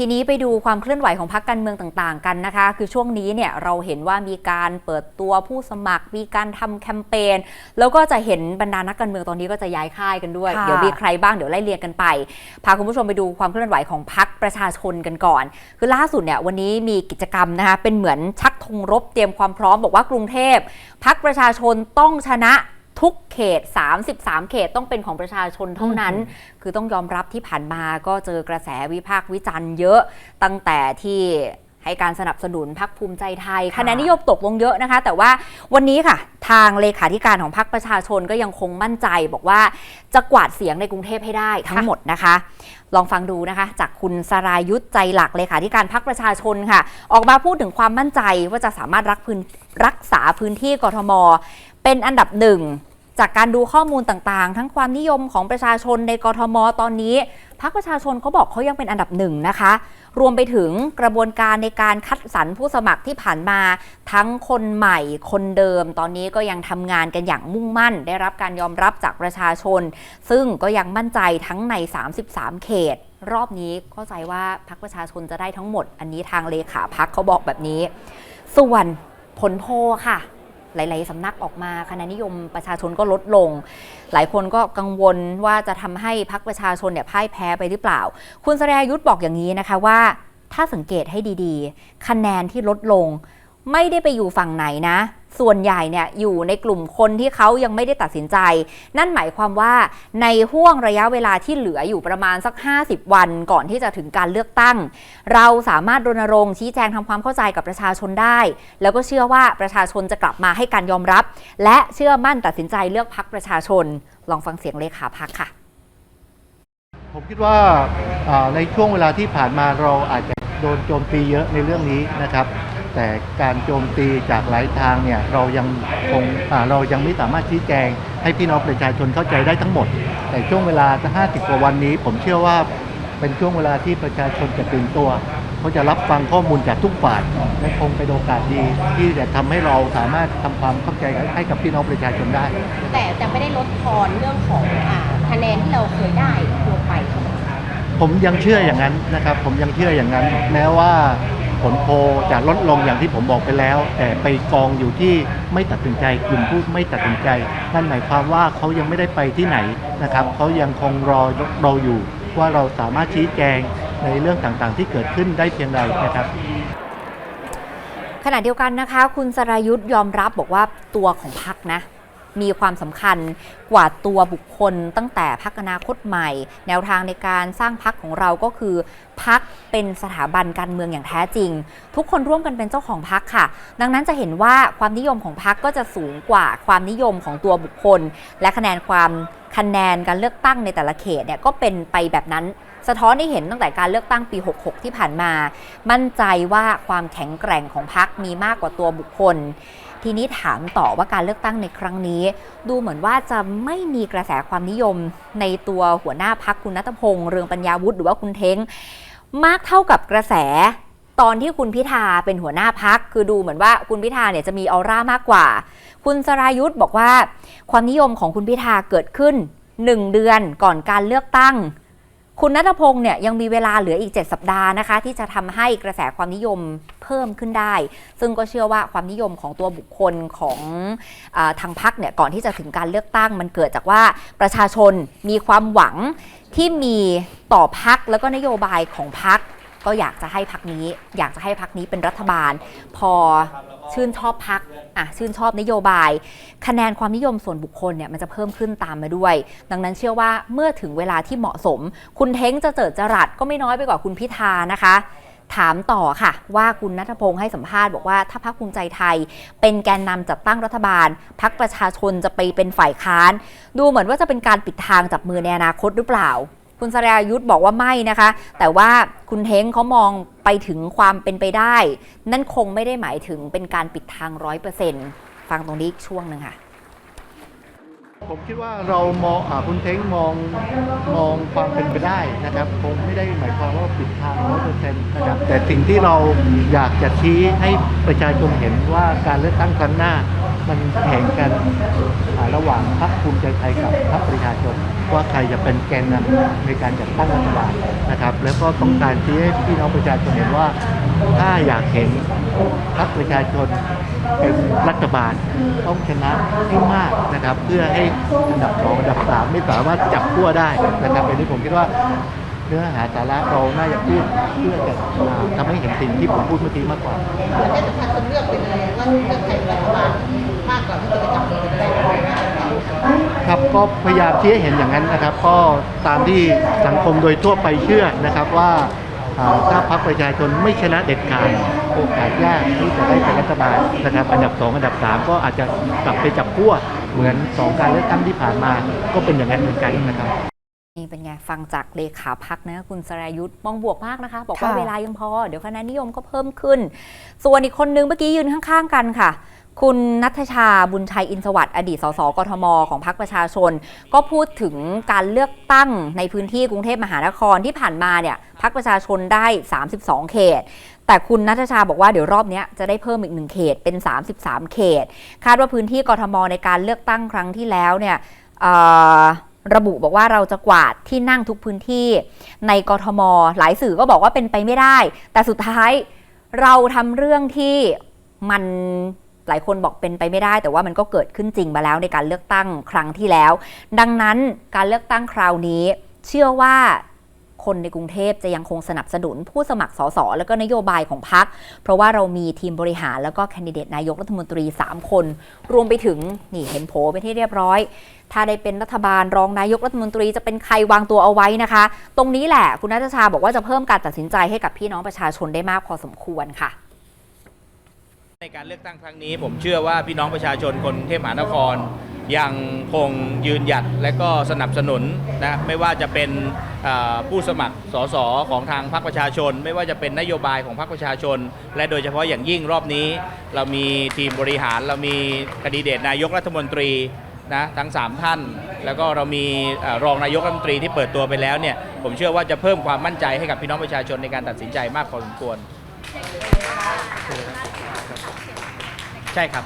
ทีนี้ไปดูความเคลื่อนไหวของพรรคการเมืองต่างๆ กันนะคะ คือช่วงนี้เนี่ยเราเห็นว่ามีการเปิดตัวผู้สมัคร มีการทำแคมเปญ แล้วก็จะเห็นบรรดานักการเมืองตอนนี้ก็จะย้ายค่ายกันด้วยค่ะเดี๋ยวมีใครบ้างเดี๋ยวไล่เรียงกันไป พาคุณผู้ชมไปดูความเคลื่อนไหวของพรรคประชาชนกันก่อน คือล่าสุดเนี่ยวันนี้มีกิจกรรมนะคะ เป็นเหมือนชักธงรบเตรียมความพร้อมบอกว่ากรุงเทพพักประชาชนต้องชนะ ทุกเขต 33 เขตต้องเป็นของประชาชนเท่านั้น คือต้องยอมรับที่ผ่านมาก็เจอกระแสวิพากษ์วิจารณ์เยอะตั้งแต่ที่ให้การสนับสนุนพักภูมิใจไทยค่ะคะแนนนิยมตกลงเยอะนะคะ แต่ว่าวันนี้ค่ะ ทางเลขาธิการของพรรคประชาชนก็ยังคงมั่นใจ บอกว่าจะกวาดเสียงในกรุงเทพให้ได้ทั้งหมดนะคะ ลองฟังดูนะคะ จากคุณสรายุทธใจหลักเลขาธิการพรรคประชาชนค่ะ ออกมาพูดถึงความมั่นใจว่าจะสามารถรักพื้นรักษาพื้นที่กทม เป็นอันดับหนึ่ง จากการดูข้อมูลต่างๆ ทั้งความนิยมของประชาชนในกรทมตอนนี้พรรคประชาชนเขาบอกเขายังเป็นอันดับหนึ่งนะคะ รวมไปถึงกระบวนการในการคัดสรรผู้สมัครที่ผ่านมา ทั้งคนใหม่คนเดิม ตอนนี้ก็ยังทำงานกันอย่างมุ่งมั่น ได้รับการยอมรับจากประชาชน ซึ่งก็ยังมั่นใจทั้งใน 33 เขต รอบนี้เข้าใจว่าพรรคประชาชนจะได้ทั้งหมด อันนี้ทางเลขาพักเขาบอกแบบนี้ ส่วนผลโพค่ะ หลาย ๆสำนักออกมาคะแนนนิยมประชาชนก็ลดลง หลายคนก็กังวลว่าจะทำให้พักประชาชนเนี่ยพ่ายแพ้ไปหรือเปล่า คุณสรายุทธบอกอย่างนี้นะคะว่าถ้าสังเกตให้ดีๆ คะแนนที่ลดลง ไม่ได้ไปอยู่ฝั่งไหนนะ ส่วนใหญ่เนี่ยอยู่ในกลุ่มคนที่เขายังไม่ได้ตัดสินใจ นั่นหมายความว่าในห่วงระยะเวลาที่เหลืออยู่ประมาณสัก 50 วันก่อนที่จะถึงการเลือกตั้ง เราสามารถรณรงค์ชี้แจงทำความเข้าใจกับประชาชนได้ แล้วก็เชื่อว่าประชาชนจะกลับมาให้การยอมรับ และเชื่อมั่นตัดสินใจเลือกพักประชาชน ลองฟังเสียงเลขาพักค่ะ ผมคิดว่าในช่วงเวลาที่ผ่านมาเราอาจจะโดนโจมตีเยอะในเรื่องนี้นะครับ แต่การโจมตีจากหลายทางเนี่ยเรายังคงอ่าเรายังไม่สามารถชี้แจง ให้พี่น้องประชาชนเข้าใจได้ทั้งหมด แต่ช่วงเวลาจะ50กว่าวันนี้ ผมเชื่อว่าเป็นช่วงเวลาที่ประชาชนจะตื่นตัวเขาจะรับฟังข้อมูลจากทุกฝ่ายและคงเป็นโอกาสดีที่จะทำให้เราสามารถทำความเข้าใจให้กับพี่น้องประชาชนได้ แต่จะไม่ได้ลดทอนเรื่องของอาคะแนนที่เราเคยได้ลงไปใช่ไหมผมยังเชื่ออย่างนั้นนะครับ ผมยังเชื่ออย่างนั้น แม้ว่า ผลโพจะลดลงอย่างที่ผมบอกไปแล้ว แต่ไปกองอยู่ที่ไม่ตัดสินใจกลุ่มผู้ไม่ตัดสินใจนั่นหมายความว่าเขายังไม่ได้ไปที่ไหนนะครับเขายังคงรอเราอยู่ว่าเราสามารถชี้แจงในเรื่องต่างๆ ที่เกิดขึ้นได้เพียงใดนะครับขณะเดียวกันนะคะ คุณสรายุทธยอมรับบอกว่าตัวของพักนะ มีความสำคัญกว่าตัวบุคคลตั้งแต่พักอนาคตใหม่ แนวทางในการสร้างพักของเราก็คือพักเป็นสถาบันการเมืองอย่างแท้จริง ทุกคนร่วมกันเป็นเจ้าของพักค่ะ ดังนั้นจะเห็นว่าความนิยมของพักก็จะสูงกว่าความนิยมของตัวบุคคล และคะแนนความคะแนนการเลือกตั้งในแต่ละเขตเนี่ยก็เป็นไปแบบนั้นสะท้อนให้เห็นตั้งแต่การเลือกตั้งปี 66 ที่ผ่านมา มั่นใจว่าความแข็งแกร่งของพักมีมากกว่าตัวบุคคล ทีนี้ถามต่อว่าการเลือกตั้งในครั้งนี้ ดูเหมือนว่าจะไม่มีกระแสความนิยมในตัวหัวหน้าพักคุณนัทพงษ์เรืองปัญญาวุฒิหรือว่าคุณเท้ง มากเท่ากับกระแสตอนที่คุณพิธาเป็นหัวหน้าพัก คือดูเหมือนว่าคุณพิธาเนี่ยจะมีออร่ามากกว่า คุณสรายุทธ์บอกว่า ความนิยมของคุณพิธาเกิดขึ้น 1 เดือนก่อนการเลือกตั้ง คุณนัทพงศ์เนี่ยยังมีเวลาเหลืออีก 7 สัปดาห์นะคะ ที่จะทำให้กระแสความนิยมเพิ่มขึ้นได้ ซึ่งก็เชื่อว่าความนิยมของตัวบุคคลของอทางพักเนี่ยก่อนที่จะถึงการเลือกตั้ง มันเกิดจากว่าประชาชนมีความหวังที่มีต่อพักแล้วก็นโยบายของพักก็อยากจะให้พักนี้ อยากจะให้พักนี้เป็นรัฐบาล พอชื่นชอบพัก อะชื่นชอบนโยบาย คะแนนความนิยมส่วนบุคคลเนี่ยมันจะเพิ่มขึ้นตามมาด้วย ดังนั้นเชื่อว่าเมื่อถึงเวลาที่เหมาะสม คุณเท้งจะเจิดจรัสก็ไม่น้อยไปกว่าคุณพิธานะคะถามต่อค่ะ ว่าคุณนัทพงศ์ให้สัมภาษณ์บอกว่าถ้าพักภูมิใจไทย เป็นแกนนำจัดตั้งรัฐบาล พักประชาชนจะไปเป็นฝ่ายค้าน ดูเหมือนว่าจะเป็นการปิดทางจับมือในอนาคตหรือเปล่า คุณสรายุทธบอกว่าไม่นะคะ แต่ว่าคุณเท้งเขามองไปถึงความเป็นไปได้ นั่นคงไม่ได้หมายถึงเป็นการปิดทางร้อยเปอร์เซ็นต์ฟังตรงนี้อีกช่วงหนึ่งค่ะ ผมคิดว่าเรามองอาคุณเท้งมองมองความเป็นไปได้นะครับคงไม่ได้หมายความว่าปิดทางร้อยเปอร์เซ็นต์นะครับแต่สิ่งที่เราอยากจะชี้ให้ประชาชนเห็นว่าการเลือกตั้งครั้งหน้า มันแข่งกันระหว่างพรรคภูมิใจไทยกับพรรคประชาชนว่าใครจะเป็นแกนนำในการจัดตั้งรัฐบาลนะครับ แล้วก็ต้องการชี้ให้พี่น้องประชาชนเห็นว่าถ้าอยากเห็นพรรคประชาชนเป็นรัฐบาลต้องชนะให้มากนะครับ เพื่อให้อันดับสองอันดับสามไม่สามารถจับขั้วได้นะครับอันนี้ผมคิดว่าเนื้อหาสาระเราน่าจะพูดเพื่อจะทำให้เห็นสิ่งที่ผมพูดเมื่อกี้มากกว่าประเทศประชาชนเลือกเป็นอะไรว่าเลือกใครเป็นรัฐบาล ครับก็พยายามชี้ให้เห็นอย่างนั้นนะครับ ก็ตามที่สังคมโดยทั่วไปเชื่อนะครับว่าอ่าถ้าพรรคประชาชนไม่ชนะเด็ดขาดโอกาสยากที่จะได้เป็นรัฐบาลนะครับ อันดับสองอันดับสามก็อาจจะกลับไปจับขั้วเหมือนสองการเลือกตั้งที่ผ่านมาก็เป็นอย่างนั้นเหมือนกันนะครับนี่เป็นไง ฟังจากเลขาพักนะคุณสรายุทธ์มองบวกมากนะคะ บอกว่าค่ะเวลายังพอ เดี๋ยวคะแนนนิยมก็เพิ่มขึ้น ส่วนอีกคนนึงเมื่อกี้ยืนข้างๆกันค่ะ คุณนัทชาบุญชัยอินสวัสดิ์อดีตสสกทม ของพรรคประชาชน ก็พูดถึงการเลือกตั้งในพื้นที่กรุงเทพมหานครที่ผ่านมาเนี่ยพรรคประชาชนได้ 32 เขต แต่คุณนัทชาบอกว่าเดี๋ยวรอบนี้จะได้เพิ่มอีกหนึ่งเขตเป็น 33 เขต คาดว่าพื้นที่กทม ในการเลือกตั้งครั้งที่แล้วเนี่ยระบุบอกว่าเราจะกวาดที่นั่งทุกพื้นที่ในกทม หลายสื่อก็บอกว่าเป็นไปไม่ได้ แต่สุดท้ายเราทำเรื่องที่มัน หลายคนบอกเป็นไปไม่ได้ แต่ว่ามันก็เกิดขึ้นจริงมาแล้วในการเลือกตั้งครั้งที่แล้ว ดังนั้นการเลือกตั้งคราวนี้ เชื่อว่าคนในกรุงเทพจะยังคงสนับสนุนผู้สมัครสสแล้วก็นโยบายของพรรคเพราะว่าเรามีทีมบริหารแล้วก็แคนดิเดตนายกรัฐมนตรี 3 คน รวมไปถึงนี่เห็นโผไปนที่เรียบร้อย ถ้าได้เป็นรัฐบาลรองนายกรัฐมนตรีจะเป็นใครวางตัวเอาไว้นะคะ ตรงนี้แหละคุณนัทชาบอกว่าจะเพิ่มการตัดสินใจให้กับพี่น้องประชาชนได้มากพอสมควรค่ะ ในการเลือกตั้งครั้งนี้ ผมเชื่อว่าพี่น้องประชาชนคนเทพมหานคร ยังคงยืนหยัดและก็สนับสนุนนะไม่ว่าจะเป็นผู้สมัครสสของทางพรรคประชาชน ไม่ว่าจะเป็นนโยบายของพรรคประชาชน และโดยเฉพาะอย่างยิ่งรอบนี้ เรามีทีมบริหารเรามีคดีเดตนายกรัฐมนตรีนะทั้ง 3 ท่าน แล้วก็เรามีอรองนายกรัฐมนตรีที่เปิดตัวไปแล้วเนี่ยผมเชื่อว่าจะเพิ่มความมั่นใจให้กับพี่น้องประชาชนในการตัดสินใจมากพอสมควร ช่ครับ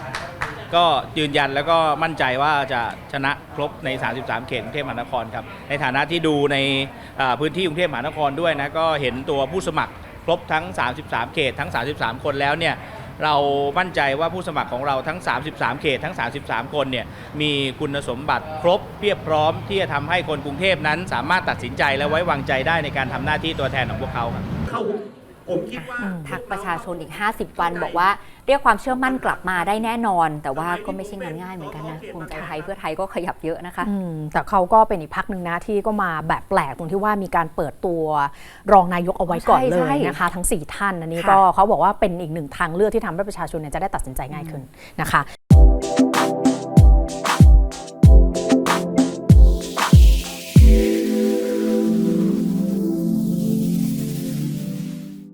ก็ยืนยันแล้วก็มั่นใจว่าจะชนะครบใน 33 เขตกรุงเทพมหานครครับ ในฐานะที่ดูในพื้นที่กรุงเทพมหานครด้วยนะก็เห็นตัวผู้สมัครครบทั้ง 33 เขตทั้ง 33 คนแล้วเนี่ยเรามั่นใจว่าผู้สมัครของเราทั้ง 33 เขตทั้ง 33 คนเนี่ยมีคุณสมบัติครบเพียบพร้อมที่จะทำให้คนกรุงเทพนั้น สามารถตัดสินใจและไว้วางใจได้ในการทำหน้าที่ตัวแทนของพวกเขาครับ พักประชาชนอีก 50 วันบอกว่า เรียกความเชื่อมั่นกลับมาได้แน่นอน แต่ว่าก็ไม่ใช่งานง่ายเหมือนกันนะภูมิใจไทยเพื่อไทยก็ขยับเยอะนะคะอืมแต่เขาก็เป็นอีกพักหนึ่งนะที่ก็มาแบบแปลกตรงที่ว่ามีการเปิดตัวรองนายกเอาไว้ก่อนใช่เลใช่ยนะคะทั้ง 4 ท่านอันนี้ค่ะก็เขาบอกว่าเป็นอีกหนึ่งทางเลือกที่ทำให้ประชาชนเนี่ยจะได้ตัดสินใจง่ายขึ้นนะคะ